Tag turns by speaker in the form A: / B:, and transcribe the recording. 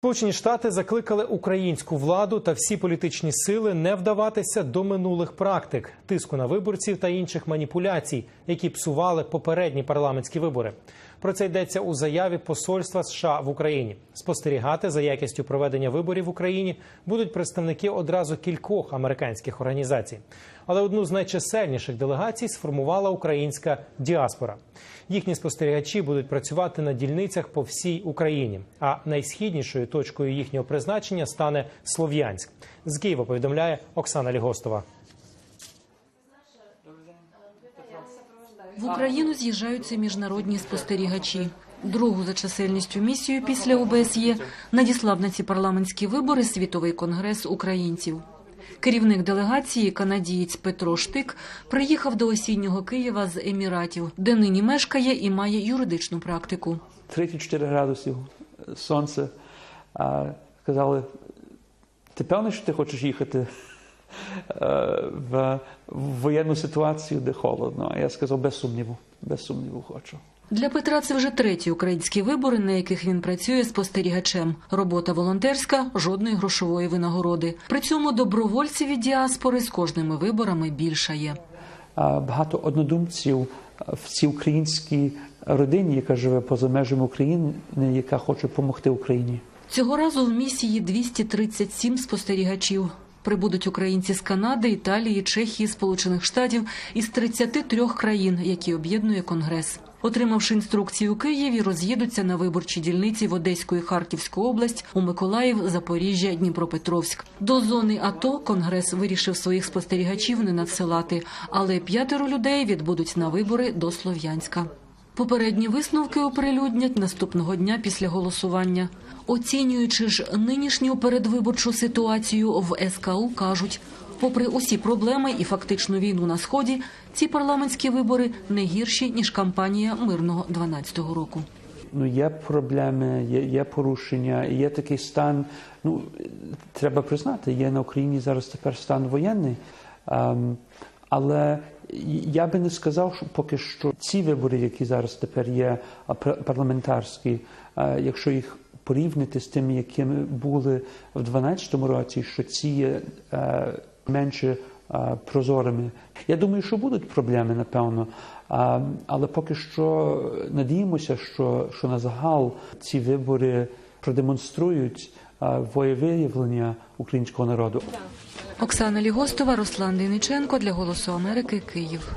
A: Сполучені Штати закликали українську владу та всі політичні сили не вдаватися до минулих практик, тиску на виборців та інших маніпуляцій, які псували попередні парламентські вибори. Про це йдеться у заяві посольства США в Україні. Спостерігати за якістю проведення виборів в Україні будуть представники одразу кількох американських організацій. Але одну з найчисельніших делегацій сформувала українська діаспора. Їхні спостерігачі будуть працювати на дільницях по всій Україні. А найсхіднішою точкою їхнього призначення стане Слов'янськ. З Києва повідомляє Оксана Лігостова.
B: В Україну з'їжджаються міжнародні спостерігачі. Другу за чисельністю місію після ОБСЄ надіслав на ці парламентські вибори світовий конгрес українців. Керівник делегації, канадієць Петро Штик, приїхав до осіннього Києва з Еміратів, де нині мешкає і має юридичну практику.
C: 34 градусів сонце. Сказали, ти певний, що ти хочеш їхати е, в, воєнну ситуацію, де холодно? А я сказав, без сумніву, без сумніву хочу.
B: Для Петра це вже треті українські вибори, на яких він працює спостерігачем. Робота волонтерська, жодної грошової винагороди. При цьому добровольців від діаспори з кожними виборами більшає.
C: Багато однодумців в цій українській родині, яка живе поза межами України, яка хоче допомогти Україні.
B: Цього разу в місії 237 спостерігачів. Прибудуть українці з Канади, Італії, Чехії, Сполучених Штатів із 33 країн, які об'єднує Конгрес. Отримавши інструкції у Києві, роз'їдуться на виборчі дільниці в Одеську і Харківську область, у Миколаїв, Запоріжжя, Дніпропетровськ. До зони АТО Конгрес вирішив своїх спостерігачів не надсилати, але п'ятеро людей відбудуть на вибори до Слов'янська. Попередні висновки оприлюднять наступного дня після голосування. Оцінюючи ж нинішню передвиборчу ситуацію в СКУ, кажуть, попри усі проблеми і фактичну війну на сході, ці парламентські вибори не гірші ніж кампанія мирного 12-го року.
C: Ну, є проблеми, є, є порушення, є такий стан. Ну, треба признати, є на Україні зараз тепер стан воєнний. Ем, але я би не сказав, що поки що ці вибори, які зараз тепер є парламентарські, е, якщо їх порівняти з тими, якими були в 2012 році, що ці є е, менше е, прозорими. Я думаю, що будуть проблеми, напевно. Але поки що надіємося, що, що на загал ці вибори продемонструють а, волевиявлення українського народу.
B: Оксана Лігостова, Руслан Дениченко для Голосу Америки, Київ.